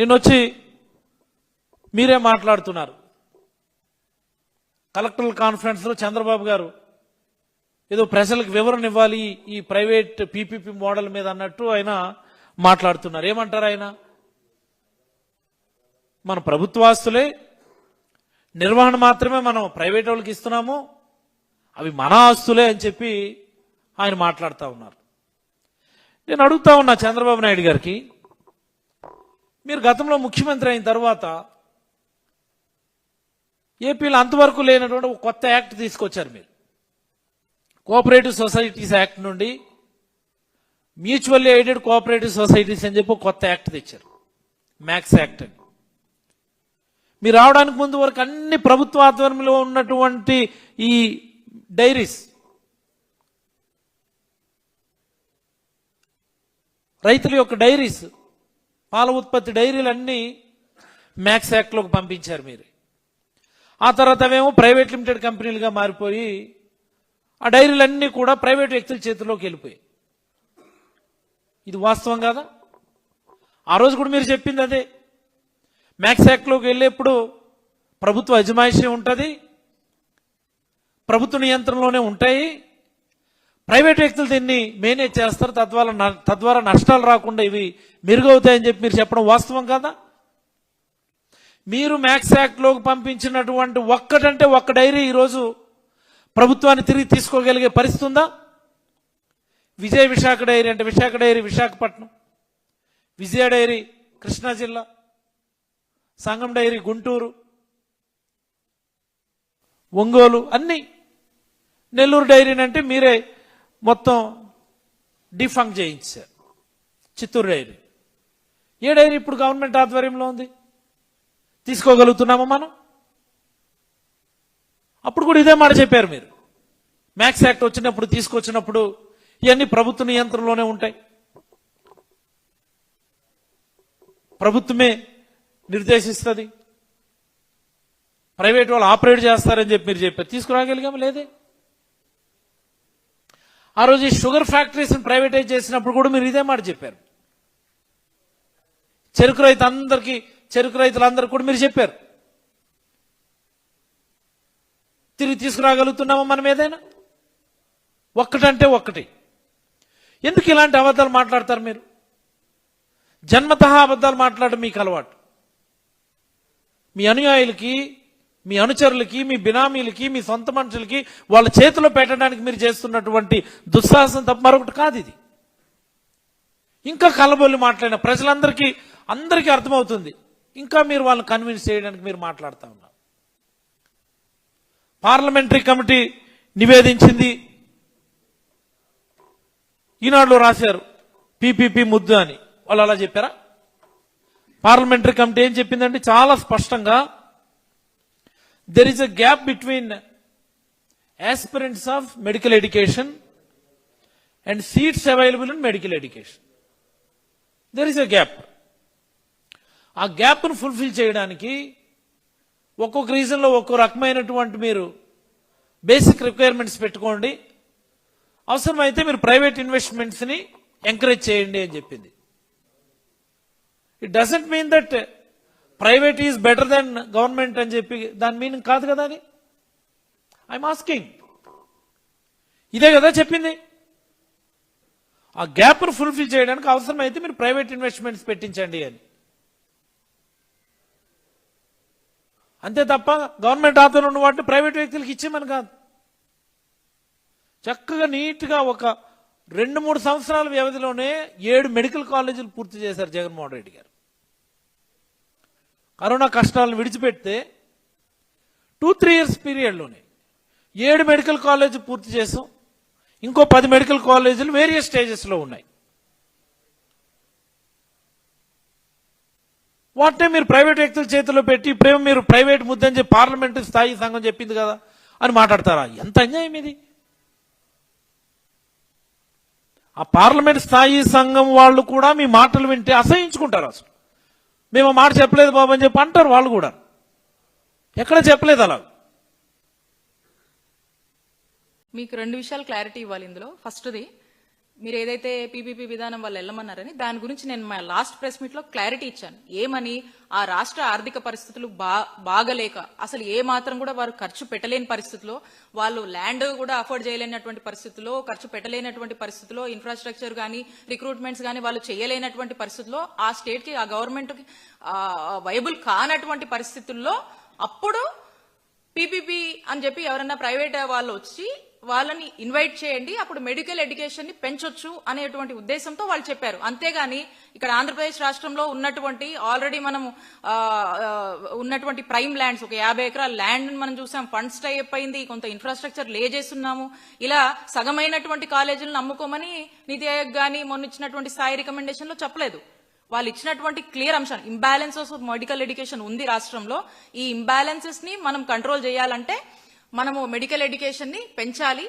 నిన్న వచ్చి మీరే మాట్లాడుతున్నారు. కలెక్టరల్ కాన్ఫరెన్స్లో చంద్రబాబు గారు ఏదో ప్రజలకు వివరణ ఇవ్వాలి ఈ ప్రైవేట్ పీపీపీ మోడల్ మీద అన్నట్టు ఆయన మాట్లాడుతున్నారు. ఏమంటారు ఆయన? మన ప్రభుత్వాస్తులే నిర్వహణ మాత్రమే మనం ప్రైవేట్ వాళ్ళకి ఇస్తున్నాము అవి మన ఆస్తులే అని చెప్పి ఆయన మాట్లాడుతూ ఉన్నారు. నేను అడుగుతా ఉన్నా చంద్రబాబు నాయుడు గారికి మీరు గతంలో ముఖ్యమంత్రి అయిన తర్వాత ఏపీలో అంతవరకు లేనటువంటి ఒక కొత్త యాక్ట్ తీసుకొచ్చారు మీరు. కోఆపరేటివ్ సొసైటీస్ యాక్ట్ నుండి మ్యూచువల్లీ ఎయిడెడ్ కోఆపరేటివ్ సొసైటీస్ అని చెప్పి కొత్త యాక్ట్ తెచ్చారు. మ్యాక్స్ యాక్ట్ అని. మీరు రావడానికి ముందు వరకు అన్ని ప్రభుత్వ ఆధ్వర్యంలో ఉన్నటువంటి ఈ డైరీస్ రైతుల యొక్క డైరీస్ పాల ఉత్పత్తి డైరీలన్నీ మ్యాక్స్ యాక్ట్లోకి పంపించారు మీరు. ఆ తర్వాత అవేమో ప్రైవేట్ లిమిటెడ్ కంపెనీలుగా మారిపోయి ఆ డైరీలన్నీ కూడా ప్రైవేట్ వ్యక్తుల చేతిలోకి వెళ్ళిపోయాయి. ఇది వాస్తవం కాదా? ఆ రోజు కూడా మీరు చెప్పింది అదే. మ్యాక్స్ యాక్ట్లోకి వెళ్ళేప్పుడు ప్రభుత్వ అజమాయిషి ఉంటుంది ప్రభుత్వ నియంత్రణలోనే ఉంటాయి ప్రైవేట్ వ్యక్తులు దీన్ని మేనేజ్ చేస్తారు తద్వారా న- తద్వారా నష్టాలు రాకుండా ఇవి మెరుగవుతాయని చెప్పి మీరు చెప్పడం వాస్తవం కదా? మీరు మ్యాక్స్ యాక్ట్లోకి పంపించినటువంటి ఒక్కటంటే ఒక్క డైరీ ఈరోజు ప్రభుత్వాన్ని తిరిగి తీసుకోగలిగే పరిస్థితి ఉందా? విజయ విశాఖ డైరీ అంటే విశాఖ డైరీ విశాఖపట్నం విజయ డైరీ కృష్ణా జిల్లా సంగం డైరీ గుంటూరు ఒంగోలు అన్నీ నెల్లూరు డైరీని అంటే మీరే మొత్తం డిఫంక్ చేయించారు. చిత్తూరు డైరీ. ఏ డైరీ ఇప్పుడు గవర్నమెంట్ ఆధ్వర్యంలో ఉంది. తీసుకోగలుగుతున్నామా మనం? అప్పుడు కూడా ఇదే మాట చెప్పారు మీరు. మ్యాక్స్ యాక్ట్ వచ్చినప్పుడు తీసుకొచ్చినప్పుడు ఇవన్నీ ప్రభుత్వ నియంత్రణలోనే ఉంటాయి. ప్రభుత్వమే నిర్దేశిస్తుంది. ప్రైవేట్ వాళ్ళు ఆపరేట్ చేస్తారని చెప్పి మీరు చెప్పారు. తీసుకురాగలిగాము? లేదే. ఆ రోజు ఈ షుగర్ ఫ్యాక్టరీస్ని ప్రైవేటైజ్ చేసినప్పుడు కూడా మీరు ఇదే మాట చెప్పారు. చెరుకు రైతు అందరికీ చెరుకు రైతులందరూ కూడా మీరు చెప్పారు. తిరిగి తీసుకురాగలుగుతున్నామా మనం ఏదైనా? ఒక్కటంటే ఒక్కటి. ఎందుకు ఇలాంటి అబద్ధాలు మాట్లాడతారు మీరు? జన్మతహా అబద్ధాలు మాట్లాడడం మీకు అలవాటు. మీ అనుయాయులకి మీ అనుచరులకి మీ బినామీలకి మీ సొంత మనుషులకి వాళ్ళ చేతిలో పెట్టడానికి మీరు చేస్తున్నటువంటి దుస్సాహసం తప్ప మరొకటి కాదు ఇది. ఇంకా కలబొల్లి మాట్లాడిన ప్రజలందరికీ అందరికీ అర్థమవుతుంది. ఇంకా మీరు వాళ్ళని కన్విన్స్ చేయడానికి మీరు మాట్లాడుతూ ఉన్నారు. పార్లమెంటరీ కమిటీ నివేదించింది. ఈనాడులో రాశారు పీపీపీ ముద్దు అని. వాళ్ళు అలా చెప్పారా? పార్లమెంటరీ కమిటీ ఏం చెప్పిందంటే చాలా స్పష్టంగా there is a gap between aspirants of medical education and seats available in medical education there is a gap ఆ గ్యాప్ను ఫుల్ఫిల్ చేయడానికి ఒక్కొక్క రీజన్లో ఒక్కో రకమైనటువంటి మీరు బేసిక్ రిక్వైర్మెంట్స్ పెట్టుకోండి. అవసరమైతే మీరు ప్రైవేట్ ఇన్వెస్ట్మెంట్స్ని ఎంకరేజ్ చేయండి అని చెప్పింది. It doesn't mean that private is better than government అని చెప్పి దాని మీనింగ్ కాదు కదా అది? ఐఎమ్ ఆస్కింగ్ ఇదే కదా చెప్పింది. ఆ గ్యాప్ను ఫుల్ఫిల్ చేయడానికి అవసరమైతే మీరు ప్రైవేట్ ఇన్వెస్ట్మెంట్స్ పెట్టించండి అని. అంతే తప్ప గవర్నమెంట్ ఆధ్వర్యంలో ఉన్న వాటిని ప్రైవేట్ వ్యక్తులకు ఇచ్చేమని కాదు. చక్కగా నీట్గా ఒక రెండు మూడు సంవత్సరాల వ్యవధిలోనే ఏడు మెడికల్ కాలేజీలు పూర్తి చేశారు జగన్మోహన్ రెడ్డి గారు. కరోనా కష్టాలను విడిచిపెడితే టూ త్రీ ఇయర్స్ పీరియడ్లోనే ఏడు మెడికల్ కాలేజీ పూర్తి చేసాం. ఇంకో పది మెడికల్ కాలేజీలు వేరియస్ స్టేజెస్లో ఉన్నాయి. వాటినే మీరు ప్రైవేట్ వ్యక్తుల చేతిలో పెట్టి ఇప్పుడేమో మీరు ప్రైవేట్ ముద్దని చెప్పి పార్లమెంట్ స్థాయి సంఘం చెప్పింది కదా అని మాట్లాడతారా? ఎంత అన్యాయం ఇది? ఆ పార్లమెంట్ స్థాయి సంఘం వాళ్ళు కూడా మీ మాటలు వింటే అసహించుకుంటారు అసలు. మేము మాట చెప్పలేదు బాబు అని చెప్పి అంటారు వాళ్ళు కూడా. ఎక్కడ చెప్పలేదు అలా? మీకు రెండు విషయాలు క్లారిటీ ఇవ్వాలి ఇందులో. ఫస్ట్ది మీరు ఏదైతే పీపీపీ విధానం వాళ్ళు వెళ్ళమన్నారని దాని గురించి నేను మా లాస్ట్ ప్రెస్ మీట్లో క్లారిటీ ఇచ్చాను. ఏమని? ఆ రాష్ట్ర ఆర్థిక పరిస్థితులు బా బాగలేక అసలు ఏ మాత్రం కూడా వారు ఖర్చు పెట్టలేని పరిస్థితిలో వాళ్ళు ల్యాండ్ కూడా అఫోర్డ్ చేయలేనటువంటి పరిస్థితుల్లో ఖర్చు పెట్టలేనటువంటి పరిస్థితుల్లో ఇన్ఫ్రాస్ట్రక్చర్ కానీ రిక్రూట్మెంట్స్ కానీ వాళ్ళు చేయలేనటువంటి పరిస్థితుల్లో ఆ స్టేట్కి ఆ గవర్నమెంట్కి వైబుల్ కానటువంటి పరిస్థితుల్లో అప్పుడు పీపీపీ అని చెప్పి ఎవరైనా ప్రైవేట్ వాళ్ళు వచ్చి వాళ్ళని ఇన్వైట్ చేయండి అప్పుడు మెడికల్ ఎడ్యుకేషన్ని పెంచొచ్చు అనేటువంటి ఉద్దేశంతో వాళ్ళు చెప్పారు. అంతేగాని ఇక్కడ ఆంధ్రప్రదేశ్ రాష్ట్రంలో ఉన్నటువంటి ఆల్రెడీ మనం ఉన్నటువంటి ప్రైమ్ ల్యాండ్స్ ఒక యాభై ఎకరాల ల్యాండ్ మనం చూసాం ఫండ్స్ టైప్ అయింది కొంత ఇన్ఫ్రాస్ట్రక్చర్ లే చేస్తున్నాము. ఇలా సగమైనటువంటి కాలేజీలను నమ్ముకోమని నీతి ఆయోగ్ గానీ మొన్న ఇచ్చినటువంటి స్థాయి రికమెండేషన్లో చెప్పలేదు. వాళ్ళు ఇచ్చినటువంటి క్లియర్ అంశం ఇంబ్యాలెన్సెస్ ఆఫ్ మెడికల్ ఎడ్యుకేషన్ ఉంది రాష్ట్రంలో. ఈ ఇంబ్యాలెన్సెస్ని మనం కంట్రోల్ చేయాలంటే మనము మెడికల్ ఎడ్యుకేషన్ని పెంచాలి.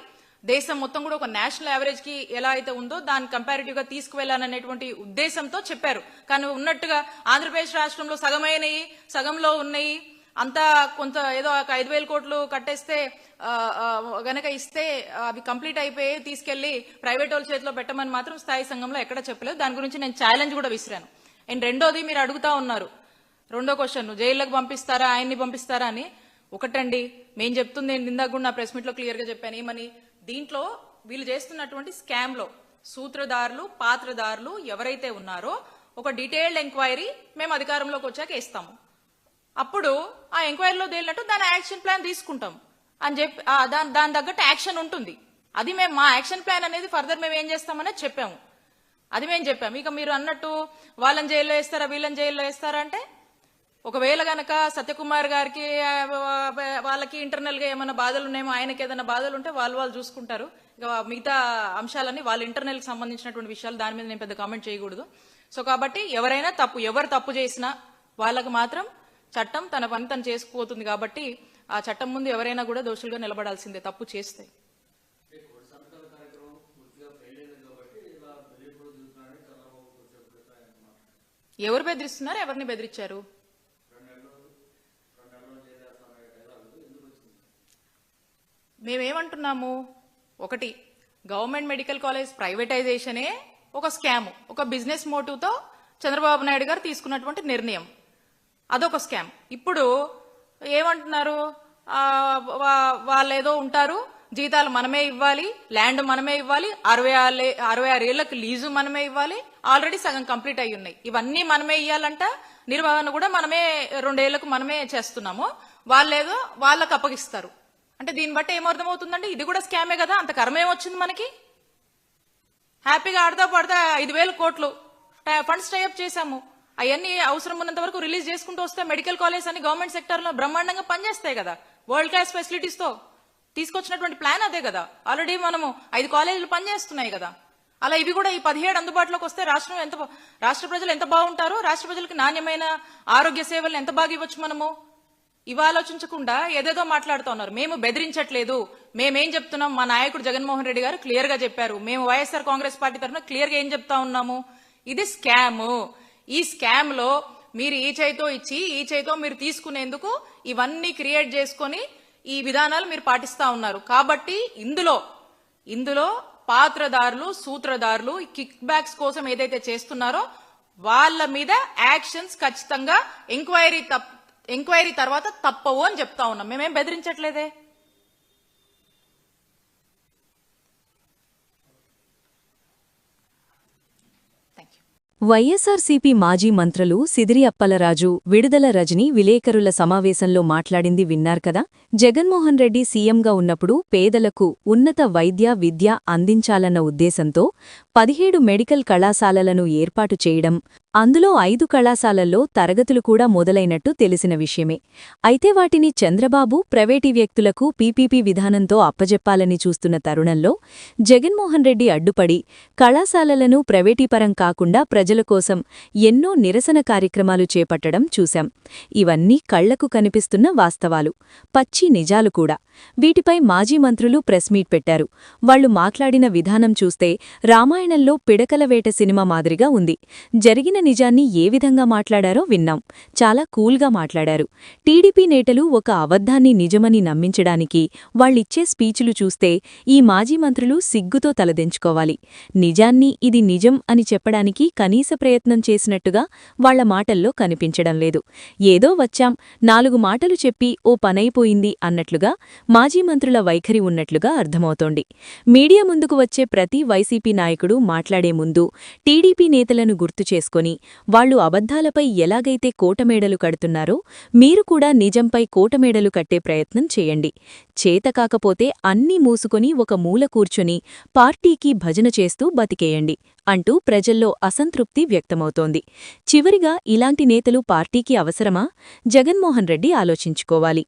దేశం మొత్తం కూడా ఒక నేషనల్ యావరేజ్కి ఎలా అయితే ఉందో దాన్ని కంపారిటివ్గా తీసుకువెళ్ళాలనేటువంటి ఉద్దేశంతో చెప్పారు. కానీ ఉన్నట్టుగా ఆంధ్రప్రదేశ్ రాష్ట్రంలో సగమైనవి సగంలో ఉన్నాయి. అంతా కొంత ఏదో ఒక ఐదు వేల కోట్లు కట్టేస్తే గనక ఇస్తే అవి కంప్లీట్ అయిపోయి తీసుకెళ్ళి ప్రైవేట్ వాళ్ళ చేతిలో పెట్టమని మాత్రం స్థాయి సంఘంలో ఎక్కడ చెప్పలేదు. దాని గురించి నేను ఛాలెంజ్ కూడా విసిరాను. అండ్ రెండోది మీరు అడుగుతా ఉన్నారు. రెండో క్వశ్చన్ జైల్లోకి పంపిస్తారా ఆయన్ని పంపిస్తారా అని. ఒకటండి మేము చెప్తుంది నేను ఇందాక కూడా నా ప్రెస్ మీట్లో క్లియర్గా చెప్పాను ఏమని? దీంట్లో వీళ్ళు చేస్తున్నటువంటి స్కామ్లో సూత్రధారులు పాత్రధారులు ఎవరైతే ఉన్నారో ఒక డీటెయిల్డ్ ఎంక్వైరీ మేము అధికారంలోకి వచ్చాక ఇస్తాము. అప్పుడు ఆ ఎంక్వైరీలో తేలినట్టు దాని యాక్షన్ ప్లాన్ తీసుకుంటాం. అని చెప్పి దాని దాని తగ్గట్టు యాక్షన్ ఉంటుంది. అది మేము మా యాక్షన్ ప్లాన్ అనేది ఫర్దర్ మేము ఏం చేస్తామనేది చెప్పాము. అది మేము చెప్పాము. ఇక మీరు అన్నట్టు వాళ్ళని జైల్లో వేస్తారా వీళ్ళని జైల్లో వేస్తారా అంటే ఒకవేళ గనక సత్యకుమార్ గారికి వాళ్ళకి ఇంటర్నల్గా ఏమైనా బాధలు ఉన్నాయో ఆయనకి ఏదైనా బాధలు ఉంటే వాళ్ళు వాళ్ళు చూసుకుంటారు. ఇక మిగతా అంశాలన్నీ వాళ్ళ ఇంటర్నల్కి సంబంధించినటువంటి విషయాలు దాని మీద నేను పెద్ద కామెంట్ చేయకూడదు. సో కాబట్టి ఎవరైనా తప్పు ఎవరు తప్పు చేసినా వాళ్ళకు మాత్రం చట్టం తన పని తను చేసుకుపోతుంది కాబట్టి ఆ చట్టం ముందు ఎవరైనా కూడా దోషులుగా నిలబడాల్సిందే తప్పు చేస్తే. ఎవరు బెదిరిస్తున్నారు ఎవరిని బెదిరించారు మేమేమంటున్నాము? ఒకటి గవర్నమెంట్ మెడికల్ కాలేజ్ ప్రైవేటైజేషనే ఒక స్కామ్ ఒక బిజినెస్ మోటివ్తో చంద్రబాబు నాయుడు గారు తీసుకున్నటువంటి నిర్ణయం. అదొక స్కామ్. ఇప్పుడు ఏమంటున్నారు? వాళ్ళు ఏదో ఉంటారు జీతాలు మనమే ఇవ్వాలి ల్యాండ్ మనమే ఇవ్వాలి అరవై ఆరు అరవై ఆరు ఏళ్ళకు లీజు మనమే ఇవ్వాలి ఆల్రెడీ సగం కంప్లీట్ అయి ఉన్నాయి. ఇవన్నీ మనమే ఇవ్వాలంట నిర్వహణ కూడా మనమే రెండేళ్ళకు మనమే చేస్తున్నాము. వాళ్ళేదో వాళ్ళకి అప్పగిస్తారు. అంటే దీన్ని బట్టి ఏమర్థమవుతుందంటే ఇది కూడా స్కామే కదా అంత కర్మ ఏమొచ్చింది మనకి. హ్యాపీగా ఆడతా పడతా ఐదు వేల కోట్లు. టై- ఫండ్స్ టైఅప్ చేశాము. అవన్నీ అవసరం ఉన్నంత వరకు రిలీజ్ చేసుకుంటూ వస్తే మెడికల్ కాలేజ్ అని గవర్నమెంట్ సెక్టర్లో బ్రహ్మాండంగా పనిచేస్తాయి కదా వరల్డ్ క్లాస్ ఫెసిలిటీస్తో. తీసుకొచ్చినటువంటి ప్లాన్ అదే కదా. ఆల్రెడీ మనము ఐదు కాలేజీలు పనిచేస్తున్నాయి కదా. అలా ఇవి కూడా ఈ పదిహేడు అందుబాటులోకి వస్తే రాష్ట్రం ఎంత రాష్ట్ర ప్రజలు ఎంత బాగుంటారు రాష్ట్ర ప్రజలకు నాణ్యమైన ఆరోగ్య సేవలను ఎంత బాగా ఇవ్వచ్చు మనము? ఇవాలోచించకుండా ఏదేదో మాట్లాడుతూ ఉన్నారు మేము బెదిరించట్లేదు. మేమేం చెప్తున్నాం? మా నాయకుడు జగన్మోహన్ రెడ్డి గారు క్లియర్గా చెప్పారు. మేము వైఎస్ఆర్ కాంగ్రెస్ పార్టీ తరఫున క్లియర్గా ఏం చెప్తా ఉన్నాము? ఇది స్కామ్. ఈ స్కామ్లో మీరు ఈ చేయితో ఇచ్చి ఈ చేయితో మీరు తీసుకునేందుకు ఇవన్నీ క్రియేట్ చేసుకొని ఈ విధానాలు మీరు పాటిస్తా ఉన్నారు. కాబట్టి ఇందులో ఇందులో పాత్రదారులు సూత్రధారులు కిక్ బ్యాక్స్ కోసం ఏదైతే చేస్తున్నారో వాళ్ళ మీద యాక్షన్స్ ఖచ్చితంగా ఎంక్వైరీ తప్ ఎంక్వైరీ తర్వాత తప్పవు అని చెప్తా ఉన్నాం. మేమేం బెదిరించట్లేదే? వైఎస్ఆర్సీపీ మాజీ మంత్రులు సిదిరి అప్పలరాజు విడుదల రజని విలేకరుల సమావేశంలో మాట్లాడింది విన్నారు కదా? జగన్మోహన్ రెడ్డి సీఎంగా ఉన్నప్పుడు పేదలకు ఉన్నత వైద్య విద్య అందించాలన్న ఉద్దేశంతో పదిహేడు మెడికల్ కళాశాలలను ఏర్పాటు చేయడం అందులో ఐదు కళాశాలల్లో తరగతులు కూడా మొదలైనట్టు తెలిసిన విషయమే. అయితే వాటిని చంద్రబాబు ప్రైవేటీ వ్యక్తులకు పీపీపీ విధానంతో అప్పజెప్పాలని చూస్తున్న తరుణంలో జగన్మోహన్ రెడ్డి అడ్డుపడి కళాశాలలను ప్రైవేటీపరం కాకుండా ప్రజల కోసం ఎన్నో నిరసన కార్యక్రమాలు చేపట్టడం చూశాం. ఇవన్నీ కళ్ళకు కనిపిస్తున్న వాస్తవాలు పచ్చి నిజాలు కూడా. వీటిపై మాజీ మంత్రులు ప్రెస్ మీట్ పెట్టారు. వాళ్ళు మాట్లాడిన విధానం చూస్తే రామాయణ రామాయణంలో పిడకలవేట సినిమా మాదిరిగా ఉంది. జరిగిన నిజాన్ని ఏ విధంగా మాట్లాడారో విన్నాం. చాలా కూల్గా మాట్లాడారు. టీడీపీ నేతలు ఒక అబద్ధాన్ని నిజమని నమ్మించడానికి వాళ్ళిచ్చే స్పీచ్లు చూస్తే ఈ మాజీ మంత్రులు సిగ్గుతో తలదించుకోవాలి. నిజాన్ని ఇది నిజం అని చెప్పడానికి కనీస ప్రయత్నం చేసినట్టుగా వాళ్ళ మాటల్లో కనిపించడం లేదు. ఏదో వచ్చాం నాలుగు మాటలు చెప్పి ఓ పనైపోయింది అన్నట్లుగా మాజీ మంత్రుల వైఖరి ఉన్నట్లుగా అర్థమవుతోంది. మీడియా ముందుకు వచ్చే ప్రతి వైసీపీ నాయకుడు మాట్లాడే ముందు టీడీపీ నేతలను గుర్తు చేసుకొని వాళ్ళు అబద్ధాలపై ఎలాగైతే కోటమేడలు కడుతున్నారో మీరు కూడా నిజంపై కోటమేడలు కట్టే ప్రయత్నం చేయండి. చేతకాకపోతే అన్నీ మూసుకొని ఒక మూల కూర్చుని పార్టీకి భజన చేస్తూ బతికేయండి అంటూ ప్రజల్లో అసంతృప్తి వ్యక్తమవుతోంది. చివరిగా ఇలాంటి నేతలు పార్టీకి అవసరమా? జగన్మోహన్ రెడ్డి ఆలోచించుకోవాలి.